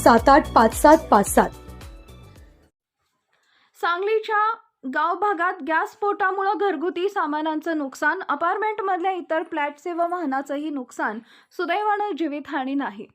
सात आठ पाच सात पाच सात. सांगलीच्या गाव भागात गॅस स्फोटामुळे घरगुती सामानांचं नुकसान अपार्टमेंटमधल्या इतर फ्लॅटचे व वाहनाचंही नुकसान सुदैवानं जीवितहानी नाही.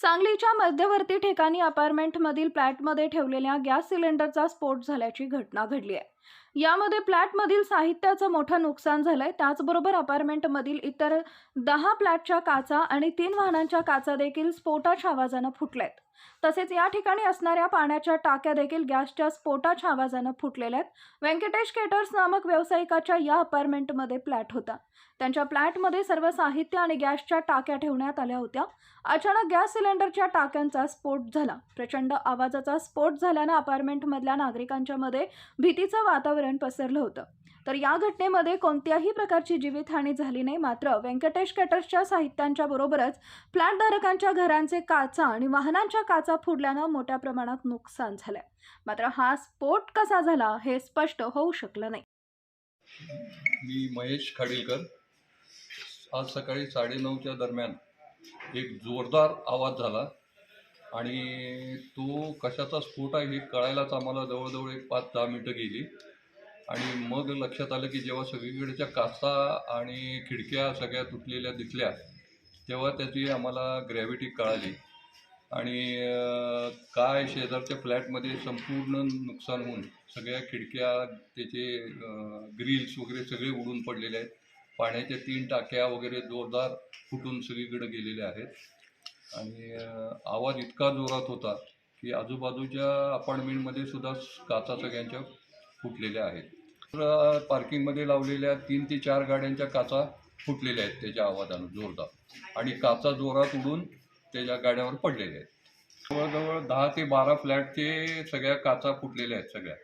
सांगलीच्या मध्यवर्ती ठिकाणी अपार्टमेंटमधील फ्लॅटमध्ये ठेवलेल्या गॅस सिलेंडरचा स्फोट झाल्याची घटना घडली आहे. यामध्ये फ्लॅटमधील साहित्याचं मोठं नुकसान झालंय. त्याचबरोबर अपार्टमेंटमधील इतर दहा फ्लॅटच्या काचा आणि तीन वाहनांच्या काचा देखील स्फोटाच्या आवाजानं फुटल्यात तसेच या ठिकाणी असणाऱ्या पाण्याच्या टाक्या देखील गॅसच्या स्फोटाच्या आवाजानं फुटलेल्या आहेत. व्यंकटेश केटर्स नामक व्यावसायिकाच्या या अपार्टमेंटमध्ये फ्लॅट होता. त्यांच्या फ्लॅटमध्ये सर्व साहित्य आणि गॅसच्या टाक्या ठेवण्यात आल्या होत्या. अचानक गॅस सिलेंडरच्या टाक्यांचा स्फोट झाला. प्रचंड आवाजाचा स्फोट झाल्यानं अपार्टमेंटमधल्या नागरिकांच्या मध्ये भीतीचं वातावरण पसरलं होतं. तर या घटनेमध्ये कोणत्याही प्रकारची जीवितहानी झाली नाही मात्र व्यंकटेश कटर्सच्या साहित्यांच्या बरोबरच फ्लॅटधारकांच्या घरांचे काचा आणि वाहनांच्या काचा फुडल्यानं मोठ्या प्रमाणात नुकसान झालंय. मात्र हा स्फोट कसा झाला हे स्पष्ट होऊ शकलं नाही. मी महेश खाडीलकर. आज सकाळी साडेनऊच्या दरम्यान एक जोरदार आवाज झाला. आणि तो कशाचा स्फोट आहे हे कळायलाच आम्हाला जवळजवळ एक पाच दहा मिनटं गेली. आणि मग लक्षात आलं की जेव्हा सगळीकडच्या काचा आणि खिडक्या सगळ्या तुटलेल्या दिसल्या तेव्हा त्याची आम्हाला ग्रॅव्हिटी कळाली. आणि काय शेजारच्या फ्लॅटमध्ये संपूर्ण नुकसान होऊन सगळ्या खिडक्या त्याचे ग्रिल्स वगैरे सगळे उडून पडलेले आहेत. पाण्याच्या तीन टाक्या वगैरे जोरदार फुटून सगळीकडे गेलेले आहेत. आणि आवाज इतका जोरात होता की आजूबाजूच्या अपार्टमेंटमध्ये सुद्धा काचा सगळ्यांच्या फुटलेल्या आहेत. तर पार्किंगमध्ये लावलेल्या तीन ते चार गाड्यांच्या काचा फुटलेल्या आहेत त्याच्या आवाजानं जोरदार. आणि काचा जोरात उडून त्याच्या गाड्यावर पडलेल्या आहेत. जवळजवळ दहा ते बारा फ्लॅटचे सगळ्या काचा फुटलेल्या आहेत सगळ्या.